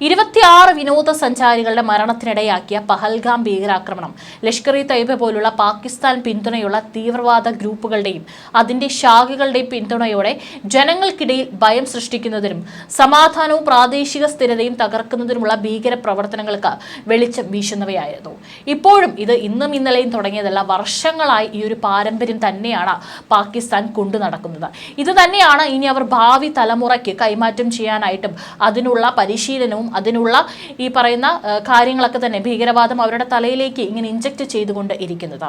ഇരുപത്തിയാറ് വിനോദസഞ്ചാരികളുടെ മരണത്തിനിടയാക്കിയ പഹൽഗാം ഭീകരാക്രമണം. ലഷ്കർ ഇ തൈബ പോലുള്ള പാകിസ്ഥാൻ പിന്തുണയുള്ള തീവ്രവാദ ഗ്രൂപ്പുകളുടെയും അതിന്റെ ശാഖകളുടെയും പിന്തുണയോടെ ജനങ്ങൾക്കിടയിൽ ഭയം സൃഷ്ടിക്കുന്നതിനും സമാധാനവും പ്രാദേശിക സ്ഥിരതയും തകർക്കുന്നതിനുമുള്ള ഭീകര പ്രവർത്തനങ്ങൾക്ക് വെളിച്ചം വീശുന്നവയായിരുന്നു. ഇപ്പോഴും ഇത് ഇന്നും ഇന്നലെയും തുടങ്ങിയതല്ല വർഷങ്ങളായി ഈ ഒരു പാരമ്പര്യം തന്നെയാണ് പാകിസ്ഥാൻ കൊണ്ടു നടക്കുന്നത്. ഇത് തന്നെയാണ് ഇനി അവർ ഭാവി തലമുറയ്ക്ക് കൈമാറ്റം ചെയ്യാനായിട്ടും അതിനുള്ള പരിശീലനവും അതിനുള്ള ഈ പറയുന്ന കാര്യങ്ങളൊക്കെ തന്നെ ഭീകരവാദം അവരുടെ തലയിലേക്ക് ഇങ്ങനെ ഇഞ്ചക്ട് ചെയ്തുകൊണ്ട് ഇരിക്കുന്നത്.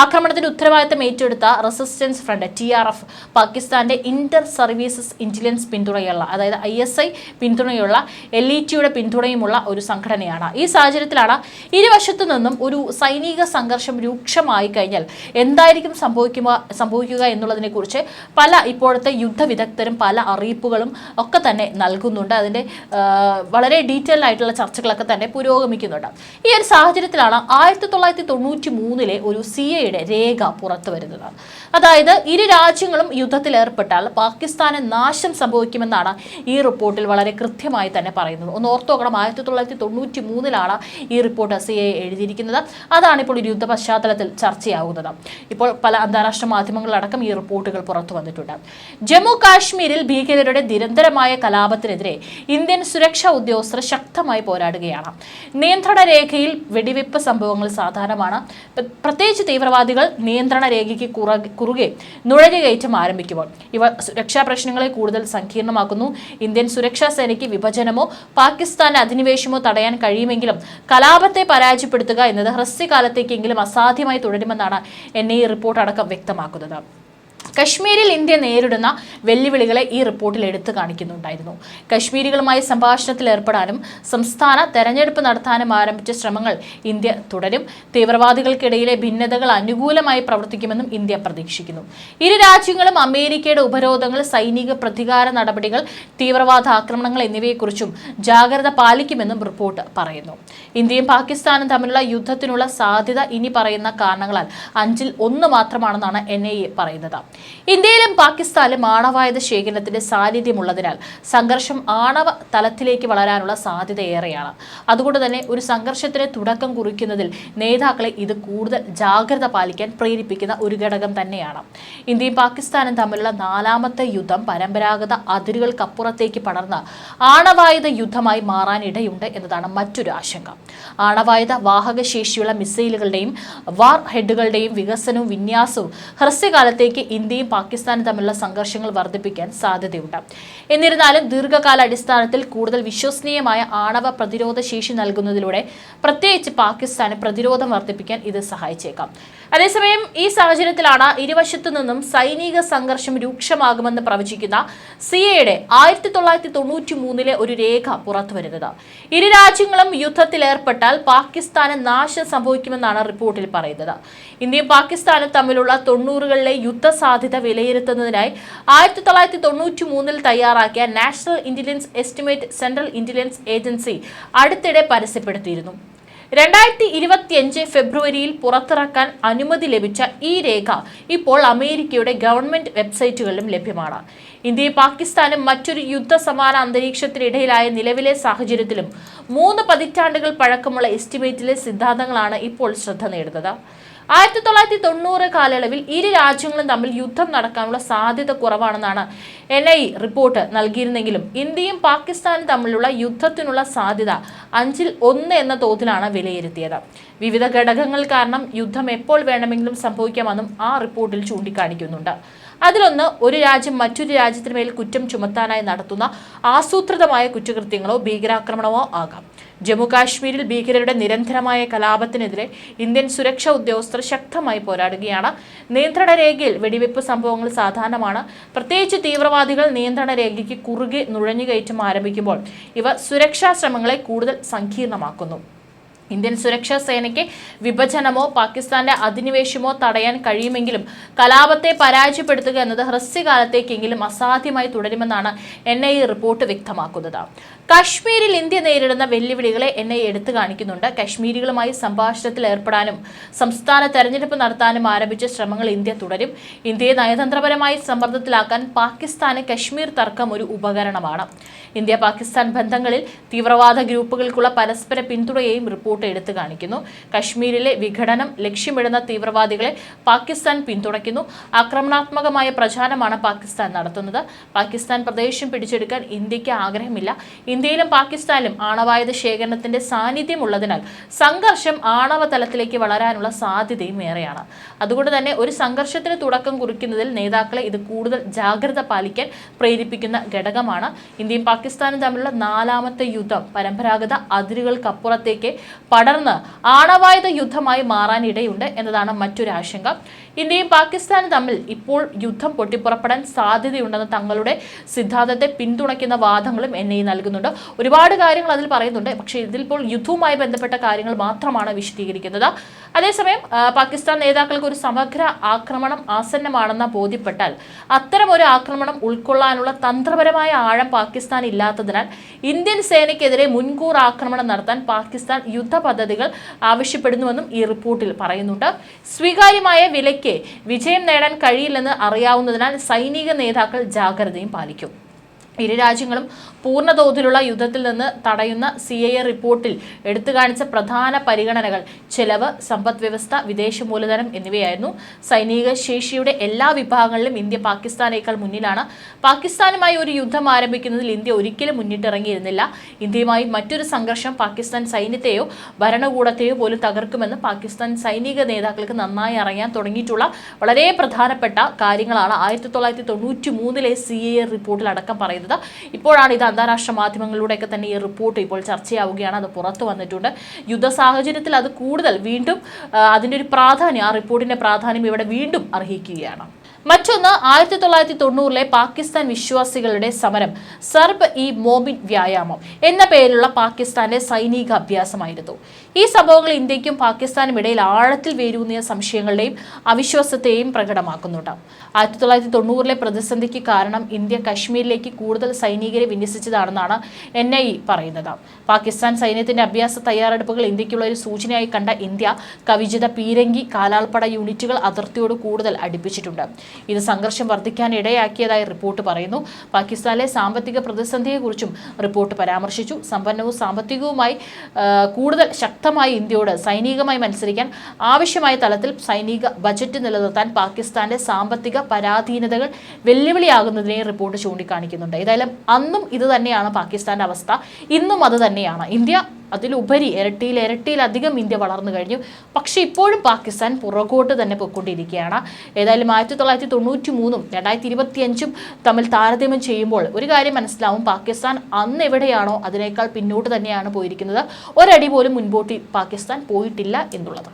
ആക്രമണത്തിന്റെ ഉത്തരവാദിത്തം ഏറ്റെടുത്ത resistance front T R F പാകിസ്ഥാന്റെ ഇന്റർ സർവീസസ് ഇന്റലിജൻസ് പിന്തുണയുള്ള അതായത് ഐ എസ് ഐ പിന്തുണയുള്ള എൽ ഇ ടിയുടെ പിന്തുണയുമുള്ള ഒരു സംഘടനയാണ്. ഈ സാഹചര്യത്തിലാണ് ഇരുവശത്തു നിന്നും ഒരു സൈനിക സംഘർഷം രൂക്ഷമായി കഴിഞ്ഞാൽ എന്തായിരിക്കും സംഭവിക്കുക സംഭവിക്കുക എന്നുള്ളതിനെ കുറിച്ച് പല ഇപ്പോഴത്തെ യുദ്ധ വിദഗ്ധരും പല അറിയിപ്പുകളും ഒക്കെ തന്നെ നൽകുന്നുണ്ട്. അതിന്റെ വളരെ ഡീറ്റെയിൽ ആയിട്ടുള്ള ചർച്ചകളൊക്കെ തന്നെ പുരോഗമിക്കുന്നുണ്ട്. ഈ ഒരു സാഹചര്യത്തിലാണ് ആയിരത്തി തൊള്ളായിരത്തി തൊണ്ണൂറ്റി മൂന്നിലെ ഒരു സി എയുടെ രേഖ പുറത്തു വരുന്നത്. അതായത് ഇരു രാജ്യങ്ങളും യുദ്ധത്തിൽ ഏർപ്പെട്ടാൽ പാകിസ്ഥാന് നാശം സംഭവിക്കുമെന്നാണ് ഈ റിപ്പോർട്ടിൽ വളരെ കൃത്യമായി തന്നെ പറയുന്നത്. ഒന്ന് ഓർത്തോക്കണം ആയിരത്തി തൊള്ളായിരത്തി തൊണ്ണൂറ്റി മൂന്നിലാണ് ഈ റിപ്പോർട്ട് സി എ എഴുതിയിരിക്കുന്നത്. അതാണ് ഇപ്പോൾ ഒരു യുദ്ധ പശ്ചാത്തലത്തിൽ ചർച്ചയാകുന്നത് ഇപ്പോൾ പല അന്താരാഷ്ട്ര മാധ്യമങ്ങളിലടക്കം ഈ റിപ്പോർട്ടുകൾ പുറത്തു വന്നിട്ടുണ്ട്. ജമ്മു കാശ്മീരിൽ ഭീകരരുടെ നിരന്തരമായ കലാപത്തിനെതിരെ ഇന്ത്യൻ സുരക്ഷാ ഉദ്യോഗസ്ഥർ ശക്തമായി പോരാടുകയാണ്. നിയന്ത്രണ രേഖയിൽ വെടിവെപ്പ് സംഭവങ്ങൾ സാധാരണമാണ്. പ്രത്യേകിച്ച് പ്രത്യേകിച്ച് തീവ്രവാദികൾ നിയന്ത്രണ രേഖയ്ക്ക് കുറ- കുറുകെ നുഴഞ്ഞുകയറ്റം ആരംഭിക്കുമ്പോൾ. ഇവ സുരക്ഷാ പ്രശ്നങ്ങളെ കൂടുതൽ സങ്കീർണമാക്കുന്നു. ഇന്ത്യൻ സുരക്ഷാ സേനയ്ക്ക് വിഭജനമോ പാകിസ്ഥാന്റെ അധിനിവേശമോ തടയാൻ കഴിയുമെങ്കിലും കലാപത്തെ പരാജയപ്പെടുത്തുക എന്നത് ഹ്രസ്വകാലത്തേക്കെങ്കിലും അസാധ്യമായി തുടരുമെന്നാണ് എൻ ഐ റിപ്പോർട്ട് അടക്കം വ്യക്തമാക്കുന്നത്. കശ്മീരിൽ ഇന്ത്യ നേരിടുന്ന വെല്ലുവിളികളെ ഈ റിപ്പോർട്ടിൽ എടുത്തു കാണിക്കുന്നുണ്ടായിരുന്നു. കശ്മീരികളുമായി സംഭാഷണത്തിൽ ഏർപ്പെടാനും സംസ്ഥാന തെരഞ്ഞെടുപ്പ് നടത്താനും ആരംഭിച്ച ശ്രമങ്ങൾ ഇന്ത്യ തുടരും. തീവ്രവാദികൾക്കിടയിലെ ഭിന്നതകൾ അനുകൂലമായി പ്രവർത്തിക്കുമെന്നും ഇന്ത്യ പ്രതീക്ഷിക്കുന്നു. ഇരു രാജ്യങ്ങളും അമേരിക്കയുടെ ഉപരോധങ്ങൾ സൈനിക പ്രതികാര നടപടികൾ തീവ്രവാദ ആക്രമണങ്ങൾ എന്നിവയെക്കുറിച്ചും ജാഗ്രത പാലിക്കുമെന്നും റിപ്പോർട്ട് പറയുന്നു. ഇന്ത്യയും പാകിസ്ഥാനും തമ്മിലുള്ള യുദ്ധത്തിനുള്ള സാധ്യത ഇനി പറയുന്ന കാരണങ്ങളാൽ അഞ്ചിൽ ഒന്ന് മാത്രമാണെന്നാണ് എൻ ഐ എ പറയുന്നത്. ഇന്ത്യയിലും പാകിസ്ഥാനിലും ആണവായുധ ശേഖരണത്തിന്റെ സാന്നിധ്യമുള്ളതിനാൽ സംഘർഷം ആണവ തലത്തിലേക്ക് വളരാനുള്ള സാധ്യത ഏറെയാണ് അതുകൊണ്ട് തന്നെ ഒരു സംഘർഷത്തിന് തുടക്കം കുറിക്കുന്നതിൽ നേതാക്കളെ ഇത് കൂടുതൽ ജാഗ്രത പാലിക്കാൻ പ്രേരിപ്പിക്കുന്ന ഒരു ഘടകം തന്നെയാണ്. ഇന്ത്യയും പാകിസ്ഥാനും തമ്മിലുള്ള നാലാമത്തെ യുദ്ധം പരമ്പരാഗത അതിരുകൾക്കപ്പുറത്തേക്ക് പടർന്ന ആണവായുധ യുദ്ധമായി മാറാനിടയുണ്ട് എന്നതാണ് മറ്റൊരു ആശങ്ക. ആണവായുധ വാഹക ശേഷിയുള്ള മിസൈലുകളുടെയും വാർ ഹെഡുകളുടെയും വികസനവും വിന്യാസവും ഹ്രസ്വകാലത്തേക്ക് ഇന്ത്യയും പാകിസ്ഥാനും തമ്മിലുള്ള സംഘർഷങ്ങൾ വർദ്ധിപ്പിക്കാൻ സാധ്യതയുണ്ട്. എന്നിരുന്നാലും ദീർഘകാല അടിസ്ഥാനത്തിൽ കൂടുതൽ വിശ്വസനീയമായ ആണവ പ്രതിരോധ ശേഷി നൽകുന്നതിലൂടെ പ്രത്യേകിച്ച് പാകിസ്ഥാന് പ്രതിരോധം വർദ്ധിപ്പിക്കാൻ ഇത് സഹായിച്ചേക്കാം. അതേസമയം ഈ സാഹചര്യത്തിലാണ് ഇരുവശത്തു നിന്നും സൈനിക സംഘർഷം രൂക്ഷമാകുമെന്ന് പ്രവചിക്കുന്ന സി എയുടെ ആയിരത്തി തൊള്ളായിരത്തി തൊണ്ണൂറ്റി മൂന്നിലെ ഒരു രേഖ പുറത്തുവരുന്നത്. ഇരു രാജ്യങ്ങളും യുദ്ധത്തിലേർപ്പെട്ടാൽ പാകിസ്ഥാന് നാശം സംഭവിക്കുമെന്നാണ് റിപ്പോർട്ടിൽ പറയുന്നത്. ഇന്ത്യയും പാകിസ്ഥാനും തമ്മിലുള്ള തൊണ്ണൂറുകളിലെ യുദ്ധ വിലയിരുത്തുന്നതിനായി ആയിരത്തി തൊള്ളായിരത്തി തൊണ്ണൂറ്റി മൂന്നിൽ തയ്യാറാക്കിയ national intelligence estimate central intelligence agency അടുത്തിടെ പരസ്യപ്പെടുത്തിയിരുന്നു. രണ്ടായിരത്തി ഇരുപത്തിയഞ്ച് ഫെബ്രുവരിയിൽ പുറത്തിറക്കാൻ അനുമതി ലഭിച്ച ഈ രേഖ ഇപ്പോൾ അമേരിക്കയുടെ ഗവൺമെന്റ് വെബ്സൈറ്റുകളിലും ലഭ്യമാണ്. ഇന്ത്യയും പാകിസ്ഥാനും മറ്റൊരു യുദ്ധ സമാന അന്തരീക്ഷത്തിനിടയിലായ നിലവിലെ സാഹചര്യത്തിലും മൂന്ന് പതിറ്റാണ്ടുകൾ പഴക്കമുള്ള എസ്റ്റിമേറ്റിലെ സിദ്ധാന്തങ്ങളാണ് ഇപ്പോൾ ശ്രദ്ധ നേടുന്നത്. ആയിരത്തി തൊള്ളായിരത്തി തൊണ്ണൂറ് കാലയളവിൽ ഇരു രാജ്യങ്ങളും തമ്മിൽ യുദ്ധം നടക്കാനുള്ള സാധ്യത കുറവാണെന്നാണ് എൻ ഐ റിപ്പോർട്ട് നൽകിയിരുന്നെങ്കിലും ഇന്ത്യയും പാകിസ്ഥാനും തമ്മിലുള്ള യുദ്ധത്തിനുള്ള സാധ്യത അഞ്ചിൽ ഒന്ന് എന്ന തോതിലാണ് വിലയിരുത്തിയത്. വിവിധ ഘടകങ്ങൾ കാരണം യുദ്ധം എപ്പോൾ വേണമെങ്കിലും സംഭവിക്കാമെന്നും ആ റിപ്പോർട്ടിൽ ചൂണ്ടിക്കാണിക്കുന്നുണ്ട്. അതിലൊന്ന് ഒരു രാജ്യം മറ്റൊരു രാജ്യത്തിന് മേൽ കുറ്റം ചുമത്താനായി നടത്തുന്ന ആസൂത്രിതമായ കുറ്റകൃത്യങ്ങളോ ഭീകരാക്രമണമോ ആകാം. ജമ്മു കാശ്മീരിൽ ഭീകരരുടെ നിരന്തരമായ കലാപത്തിനെതിരെ ഇന്ത്യൻ സുരക്ഷാ ഉദ്യോഗസ്ഥർ ശക്തമായി പോരാടുകയാണ്. നിയന്ത്രണ രേഖയിൽ വെടിവെപ്പ് സംഭവങ്ങൾ സാധാരണമാണ്. പ്രത്യേകിച്ച് തീവ്രവാദികൾ നിയന്ത്രണ രേഖയ്ക്ക് കുറുകെ നുഴഞ്ഞുകയറ്റം ആരംഭിക്കുമ്പോൾ ഇവ സുരക്ഷാ ശ്രമങ്ങളെ കൂടുതൽ സങ്കീർണമാക്കുന്നു. ഇന്ത്യൻ സുരക്ഷാ സേനയ്ക്ക് വിഭജനമോ പാകിസ്ഥാന്റെ അധിനിവേശമോ തടയാൻ കഴിയുമെങ്കിലും കലാപത്തെ പരാജയപ്പെടുത്തുക എന്നത് ഹ്രസ്വകാലത്തേക്കെങ്കിലും അസാധ്യമായി തുടരുമെന്നാണ് എൻ ഐ റിപ്പോർട്ട് വ്യക്തമാക്കുന്നത്. കാശ്മീരിൽ ഇന്ത്യ നേരിടുന്ന വെല്ലുവിളികളെ ഐ എടുത്തു കാണിക്കുന്നുണ്ട്. കശ്മീരികളുമായി സംഭാഷണത്തിൽ ഏർപ്പെടാനും സംസ്ഥാന തെരഞ്ഞെടുപ്പ് നടത്താനും ആരംഭിച്ച ശ്രമങ്ങൾ ഇന്ത്യ തുടരും. ഇന്ത്യയെ നയതന്ത്രപരമായി സമ്മർദ്ദത്തിലാക്കാൻ പാകിസ്ഥാന് കശ്മീർ തർക്കം ഒരു ഉപകരണമാണ്. ഇന്ത്യ പാകിസ്ഥാൻ ബന്ധങ്ങളിൽ തീവ്രവാദ ഗ്രൂപ്പുകൾക്കുള്ള പരസ്പര പിന്തുണയെയും റിപ്പോർട്ട് എടുത്തു കാണിക്കുന്നു. കശ്മീരിലെ വിഘടനം ലക്ഷ്യമിടുന്ന തീവ്രവാദികളെ പാകിസ്ഥാൻ പിന്തുണയ്ക്കുന്നു. ആക്രമണാത്മകമായ പ്രചാരണമാണ് പാകിസ്ഥാൻ നടത്തുന്നത്. പാകിസ്ഥാൻ പ്രദേശം പിടിച്ചെടുക്കാൻ ഇന്ത്യയ്ക്ക് ആഗ്രഹമില്ല. ഇന്ത്യയിലും പാകിസ്ഥാനിലും ആണവായുധ ശേഖരണത്തിന്റെ സാന്നിധ്യമുള്ളതിനാൽ സംഘർഷം ആണവ തലത്തിലേക്ക് വളരാനുള്ള സാധ്യതയും ഏറെയാണ്. അതുകൊണ്ട് തന്നെ ഒരു സംഘർഷത്തിന് തുടക്കം കുറിക്കുന്നതിൽ നേതാക്കളെ ഇത് കൂടുതൽ ജാഗ്രത പാലിക്കാൻ പ്രേരിപ്പിക്കുന്ന ഘടകമാണ്. ഇന്ത്യയും പാകിസ്ഥാനും തമ്മിലുള്ള നാലാമത്തെ യുദ്ധം പരമ്പരാഗത അതിരുകൾക്കപ്പുറത്തേക്ക് പടർന്ന് ആണവായുധ യുദ്ധമായി മാറാനിടയുണ്ട് എന്നതാണ് മറ്റൊരു ആശങ്ക. ഇന്ത്യയും പാകിസ്ഥാനും തമ്മിൽ ഇപ്പോൾ യുദ്ധം പൊട്ടിപ്പുറപ്പെടാൻ സാധ്യതയുണ്ടെന്ന് തങ്ങളുടെ സിദ്ധാന്തത്തെ പിന്തുണയ്ക്കുന്ന വാദങ്ങളും എൻ ഐ നൽകുന്നുണ്ട്. ഒരുപാട് കാര്യങ്ങൾ അതിൽ പറയുന്നുണ്ട്. പക്ഷേ ഇതിലിപ്പോൾ യുദ്ധവുമായി ബന്ധപ്പെട്ട കാര്യങ്ങൾ മാത്രമാണ് വിശദീകരിക്കുന്നത്. അതേസമയം പാകിസ്ഥാൻ നേതാക്കൾക്ക് ഒരു സമഗ്ര ആക്രമണം ആസന്നമാണെന്ന് ബോധ്യപ്പെട്ടാൽ അത്തരം ഒരു ആക്രമണം ഉൾക്കൊള്ളാനുള്ള തന്ത്രപരമായ ആഴം പാകിസ്ഥാൻ ഇല്ലാത്തതിനാൽ ഇന്ത്യൻ സേനയ്ക്കെതിരെ മുൻകൂർ ആക്രമണം നടത്താൻ പാകിസ്ഥാൻ യുദ്ധ പദ്ധതികൾ ആവശ്യപ്പെടുന്നുവെന്നും ഈ റിപ്പോർട്ടിൽ പറയുന്നുണ്ട്. സ്വീകാര്യമായ വിലയ്ക്ക് വിജയം നേടാൻ കഴിയില്ലെന്ന് അറിയാവുന്നതിനാൽ സൈനിക നേതാക്കൾ ജാഗ്രതയും പാലിക്കും. ഇരു രാജ്യങ്ങളും പൂർണതോതിലുള്ള യുദ്ധത്തിൽ നിന്ന് തടയുന്ന സി ഐ എ റിപ്പോർട്ടിൽ എടുത്തു കാണിച്ച പ്രധാന പരിഗണനകൾ ചെലവ് സമ്പദ് വ്യവസ്ഥ വിദേശ മൂലധനം എന്നിവയായിരുന്നു. സൈനിക ശേഷിയുടെ എല്ലാ വിഭാഗങ്ങളിലും ഇന്ത്യ പാകിസ്ഥാനേക്കാൾ മുന്നിലാണ്. പാകിസ്ഥാനുമായി ഒരു യുദ്ധം ആരംഭിക്കുന്നതിൽ ഇന്ത്യ ഒരിക്കലും മുന്നിട്ടിറങ്ങിയിരുന്നില്ല. ഇന്ത്യയുമായി മറ്റൊരു സംഘർഷം പാകിസ്ഥാൻ സൈന്യത്തെയോ ഭരണകൂടത്തെയോ പോലും തകർക്കുമെന്ന് പാകിസ്ഥാൻ സൈനിക നേതാക്കൾക്ക് നന്നായി അറിയാൻ തുടങ്ങിയിട്ടുള്ള വളരെ പ്രധാനപ്പെട്ട കാര്യങ്ങളാണ് ആയിരത്തി തൊള്ളായിരത്തി തൊണ്ണൂറ്റി മൂന്നിലെ സി എ റിപ്പോർട്ടിൽ അടക്കം പറയുന്നത്. ഇപ്പോഴാണ് ഇത് അന്താരാഷ്ട്ര മാധ്യമങ്ങളിലൂടെയൊക്കെ തന്നെ ഈ റിപ്പോർട്ട് ഇപ്പോൾ ചർച്ചയാവുകയാണ്. അത് പുറത്തു വന്നിട്ടുണ്ട്. യുദ്ധ സാഹചര്യത്തിൽ അത് കൂടുതൽ വീണ്ടും അതിന്റെ ഒരു പ്രാധാന്യം ആ റിപ്പോർട്ടിന്റെ പ്രാധാന്യം ഇവിടെ വീണ്ടും അർഹിക്കുകയാണ്. മറ്റൊന്ന് ആയിരത്തി തൊള്ളായിരത്തി തൊണ്ണൂറിലെ പാകിസ്ഥാൻ വിശ്വാസികളുടെ സമരം സർബ് ഇ മോബിൻ വ്യായാമം എന്ന പേരിലുള്ള പാകിസ്ഥാന്റെ സൈനിക അഭ്യാസമായിരുന്നു ഈ സംഭവങ്ങൾ ഇന്ത്യക്കും പാകിസ്ഥാനും ഇടയിൽ ആഴത്തിൽ വേരൂന്നിയ സംശയങ്ങളുടെയും അവിശ്വാസത്തെയും പ്രകടമാക്കുന്നുണ്ട്. ആയിരത്തി തൊള്ളായിരത്തി തൊണ്ണൂറിലെ പ്രതിസന്ധിക്ക് കാരണം ഇന്ത്യ കശ്മീരിലേക്ക് കൂടുതൽ സൈനികരെ വിന്യസിച്ചതാണെന്നാണ് എൻ ഐ പറയുന്നത്. പാകിസ്ഥാൻ സൈന്യത്തിന്റെ അഭ്യാസ തയ്യാറെടുപ്പുകൾ ഇന്ത്യക്കുള്ള ഒരു സൂചനയായി കണ്ട ഇന്ത്യ കവിജിത പീരങ്കി കാലാൾപ്പട യൂണിറ്റുകൾ അതിർത്തിയോട് കൂടുതൽ അടുപ്പിച്ചിട്ടുണ്ട്. ഇത് സംഘർഷം വർദ്ധിക്കാൻ ഇടയാക്കിയതായി റിപ്പോർട്ട് പറയുന്നു. പാകിസ്ഥാനിലെ സാമ്പത്തിക പ്രതിസന്ധിയെക്കുറിച്ചും റിപ്പോർട്ട് പരാമർശിച്ചു. സമ്പന്നവും സാമ്പത്തികവുമായി കൂടുതൽ ശക്തമായി ഇന്ത്യയോട് സൈനികമായി മത്സരിക്കാൻ ആവശ്യമായ തലത്തിൽ സൈനിക ബജറ്റ് നിലനിർത്താൻ പാകിസ്ഥാന്റെ സാമ്പത്തിക പരാധീനതകൾ വെല്ലുവിളിയാകുന്നതിനെ റിപ്പോർട്ട് ചൂണ്ടിക്കാണിക്കുന്നുണ്ട്. ഏതായാലും അന്നും ഇത് തന്നെയാണ് പാകിസ്ഥാന്റെ അവസ്ഥ. ഇന്നും അത് തന്നെയാണ്. ഇന്ത്യ അതിലുപരി ഇരട്ടിയിൽ ഇരട്ടിയിലധികം ഇന്ത്യ വളർന്നു കഴിഞ്ഞു. പക്ഷേ ഇപ്പോഴും പാകിസ്ഥാൻ പുറകോട്ട് തന്നെ പൊയ്ക്കൊണ്ടിരിക്കുകയാണ്. ഏതായാലും ആയിരത്തി തൊള്ളായിരത്തി തൊണ്ണൂറ്റി മൂന്നും രണ്ടായിരത്തി ഇരുപത്തിയഞ്ചും തമ്മിൽ താരതമ്യം ചെയ്യുമ്പോൾ ഒരു കാര്യം മനസ്സിലാവും. പാകിസ്ഥാൻ അന്ന് എവിടെയാണോ അതിനേക്കാൾ പിന്നോട്ട് തന്നെയാണ് പോയിരിക്കുന്നത്. ഒരടി പോലും മുൻപോട്ട് പാകിസ്ഥാൻ പോയിട്ടില്ല എന്നുള്ളത്.